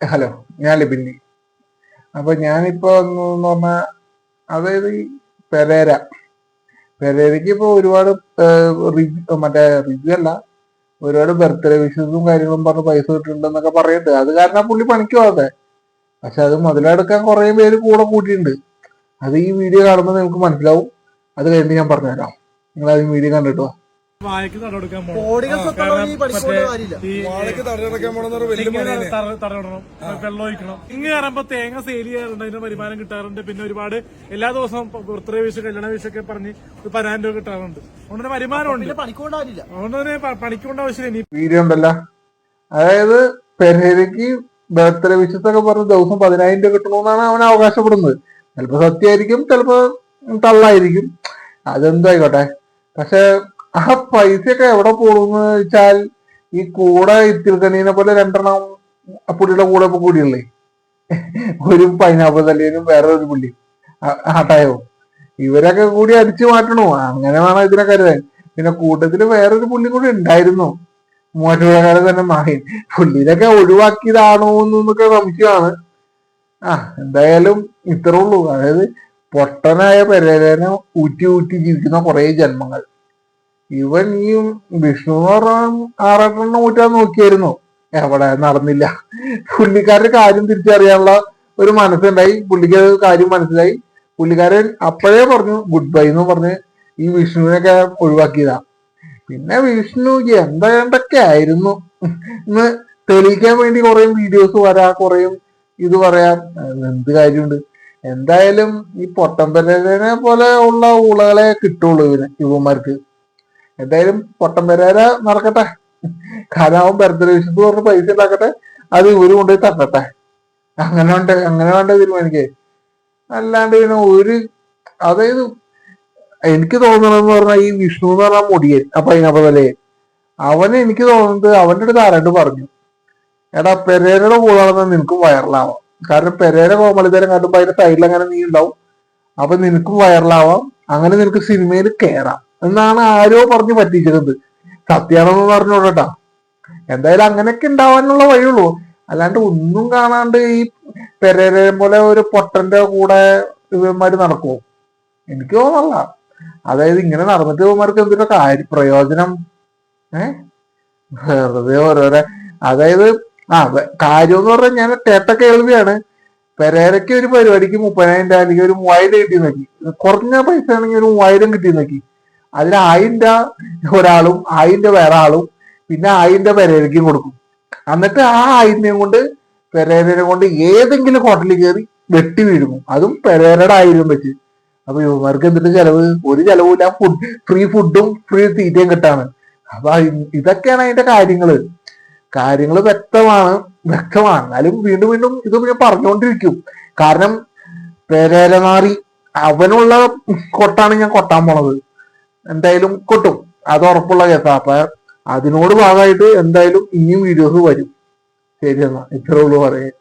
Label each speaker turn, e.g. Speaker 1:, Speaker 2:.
Speaker 1: Hello ഞാൻ ലിബിന്നി അപ്പൊ ഞാനിപ്പോ എന്ന് പറഞ്ഞ അതായത് പെരേര. പെരേരയ്ക്ക് ഇപ്പൊ ഒരുപാട് മറ്റേ റിവ്യൂ അല്ല ഒരുപാട് ബർത്ത്ഡേ വിഷസും കാര്യങ്ങളും പറഞ്ഞ് പൈസ കിട്ടുന്നുണ്ടെന്നൊക്കെ പറയുന്നുണ്ട് അത് കാരണം പുള്ളി പണിക്ക് പോകാതെ. പക്ഷെ അത് മുതലെടുക്കാൻ കുറെ പേര് കൂടെ കൂട്ടിയിട്ടുണ്ട്. അത് ഈ വീഡിയോ കാണുമ്പോൾ നിങ്ങൾക്ക് മനസ്സിലാവും. അത് കഴിഞ്ഞ് ഞാൻ പറഞ്ഞുതരാം. നിങ്ങൾ അത് വീഡിയോ കണ്ടിട്ടോ?
Speaker 2: വാഴയ്ക്ക് തടവെടുക്കാൻ തടവിടണം വെള്ളം ഒഴിക്കണം. ഇങ്ങ് കയറുമ്പോ തേങ്ങ സെയിൽ ചെയ്യാറുണ്ട്. അതിന്റെ വരുമാനം കിട്ടാറുണ്ട്. പിന്നെ ഒരുപാട് എല്ലാ ദിവസവും ബർത്ത്ഡേ വിഷ കല്യാണ വിഷയൊക്കെ പറഞ്ഞ് ഒരു പതിനായിരം രൂപ കിട്ടാറുണ്ട്. അതുകൊണ്ട് വരുമാനമുണ്ട് അതുകൊണ്ട് തന്നെ പണിക്കൊണ്ട് ആവശ്യമില്ല.
Speaker 1: വീഡിയോ ഉണ്ടല്ല. അതായത് പെരേരയ്ക്ക് ബർത്ത്ഡേ വിഷത്തൊക്കെ പറഞ്ഞ് ദിവസം പതിനായിരം രൂപ കിട്ടണമെന്നാണ് അവൻ അവകാശപ്പെടുന്നത്. ചിലപ്പോ സത്യമായിരിക്കും ചിലപ്പോ തള്ളായിരിക്കും. അതെന്തായിക്കോട്ടെ. പക്ഷെ ആ പൈസയൊക്കെ എവിടെ പോകുന്നു വെച്ചാൽ ഈ കൂടെ ഇത്തിൽക്കണീനെ പോലെ രണ്ടെണ്ണം പുള്ളിയുടെ കൂടെ ഇപ്പൊ കൂടിയുള്ളേ. ഒരു പൈനാപ്പിൾ തല്ലിയനും വേറെ ഒരു പുള്ളി ആട്ടായോ ഇവരൊക്കെ കൂടി അടിച്ചു മാറ്റണോ. അങ്ങനെ വേണം ഇതിനെ കരുതാൻ. പിന്നെ കൂട്ടത്തിൽ വേറൊരു പുള്ളി കൂടി ഉണ്ടായിരുന്നു. മൂവാറ്റുപുഴക്കാരെ തന്നെ മാഹിൻ പുള്ളിനൊക്കെ ഒഴിവാക്കിയതാണോ എന്നൊക്കെ സംശയമാണ്. ആ എന്തായാലും ഇത്രേ ഉള്ളൂ. അതായത് പൊട്ടനായ പെരേരനെ ഊറ്റി ഊറ്റി ജീവിക്കുന്ന കുറെ ജന്മങ്ങൾ. ഇവൻ ഈ വിഷ്ണു എന്ന് പറഞ്ഞ ആറെട്ടെണ്ണം ഊറ്റാൻ നോക്കിയായിരുന്നു. എവിടെ നടന്നില്ല. പുള്ളിക്കാരുടെ കാര്യം തിരിച്ചറിയാനുള്ള ഒരു മനസ്സുണ്ടായി. പുള്ളിക്ക് കാര്യം മനസ്സിലായി. പുള്ളിക്കാരൻ അപ്പോഴേ പറഞ്ഞു ഗുഡ് ബൈ എന്ന് പറഞ്ഞ് ഈ വിഷ്ണുവിനൊക്കെ ഒഴിവാക്കിയതാ. പിന്നെ വിഷ്ണു എന്താ എന്തൊക്കെ ആയിരുന്നു? എന്ന് തെളിയിക്കാൻ വേണ്ടി കുറെ വീഡിയോസ് വരാ കുറെ ഇത് പറയാം. എന്ത് കാര്യമുണ്ട്? എന്തായാലും ഈ പൊട്ടമ്പലിനെ പോലെ ഉള്ള ഊളകളെ കിട്ടുള്ളൂ ഇവന് യുവന്മാർക്ക് എന്തായാലും പൊട്ടം പൊട്ടംപെരേര നടക്കട്ടെ. കാരണം അവൻ ബർത്ത്ഡേ വിഷത്ത് പറഞ്ഞ് പൈസ ഉണ്ടാക്കട്ടെ. അത് ഇവർ കൊണ്ടുപോയി തട്ടട്ടെ. അങ്ങനെ വേണ്ട അങ്ങനെ വേണ്ട തീരുമാനിക്കേ. അല്ലാണ്ട് പിന്നെ ഒരു അതായത് എനിക്ക് തോന്നണെന്ന് പറഞ്ഞാൽ ഈ വിഷ്ണു എന്ന് പറഞ്ഞ മുടിയൻ ആ പൈനാപ്പതലേ അവന് എനിക്ക് തോന്നുന്നത് അവന്റെ അടുത്ത് ആരാണ്ട് പറഞ്ഞു. എടാ പെരേരയുടെ കൂടാണെന്ന് നിനക്കും വൈറലാവാം കാരണം പെരേര കോമളിതരം കണ്ടുമ്പോ അതിന്റെ സൈഡിൽ അങ്ങനെ നീ ഉണ്ടാവും. അപ്പൊ നിനക്കും വൈറലാവാം അങ്ങനെ നിനക്ക് സിനിമയിൽ കയറാം എന്നാണ് ആരോ പറഞ്ഞു പറ്റിച്ചിരുന്നത്. സത്യാണെന്ന് പറഞ്ഞോട്ടാ എന്തായാലും അങ്ങനെയൊക്കെ ഉണ്ടാവാനുള്ള വഴിയുള്ളൂ. അല്ലാണ്ട് ഒന്നും കാണാണ്ട് ഈ പെരേരെ പോലെ ഒരു പൊട്ടന്റെ കൂടെ ഇവന്മാര് നടക്കുമോ എനിക്ക് തോന്നല്ല അതായത് ഇങ്ങനെ നടന്നിട്ട് ഇവന്മാർക്ക് എന്തൊക്കെ കാര്യ പ്രയോജനം? ഏ? വെറുതെ ഓരോരോ അതായത് ആ കാര്യം എന്ന് പറഞ്ഞാൽ ഞാൻ തേട്ട കേൾവിയാണ്. പെരേരയ്ക്ക് ഒരു പരിപാടിക്ക് മുപ്പതിനായിരം രൂപ അല്ലെങ്കിൽ ഒരു മൂവായിരം കിട്ടി നോക്കി. കുറഞ്ഞ പൈസ ആണെങ്കിൽ ഒരു മൂവായിരം കിട്ടി നോക്കി. അതിൽ ആയിന്റെ ഒരാളും ആയിന്റെ വേറെ ആളും പിന്നെ ആയിന്റെ പെരേരയ്ക്കും കൊടുക്കും. എന്നിട്ട് ആ രൂപ കൊണ്ട് പെരേരനെ കൊണ്ട് ഏതെങ്കിലും ഹോട്ടലിൽ കയറി വെട്ടി വീഴും അതും പെരേരയുടെ ആയിരം വെച്ച് അപ്പൊ ഇവർക്ക് എന്തിട്ട് ചെലവ്? ഒരു ചെലവില്ല ഫുഡ് ഫ്രീ ഫുഡും ഫ്രീ തീറ്റയും കിട്ടാണ്. അപ്പൊ ഇതൊക്കെയാണ് അതിന്റെ കാര്യങ്ങൾ. കാര്യങ്ങൾ വ്യക്തമാണ് വ്യക്തമാണ്. എന്നാലും വീണ്ടും വീണ്ടും ഇത് ഞാൻ പറഞ്ഞുകൊണ്ടിരിക്കും. കാരണം പെരേരനാറി അവനുള്ള കൊട്ടാണ് ഞാൻ കൊട്ടാൻ പോണത്. എന്തായാലും കൊട്ടും. അത് ഉറപ്പുള്ള കേസാ. അപ്പൊ അതിനോട് ഭാഗമായിട്ട് എന്തായാലും ഇനിയും വീഡിയോസ് വരും. ശരി എന്നാ. ഇത്രേ ഉള്ളൂ പറയാൻ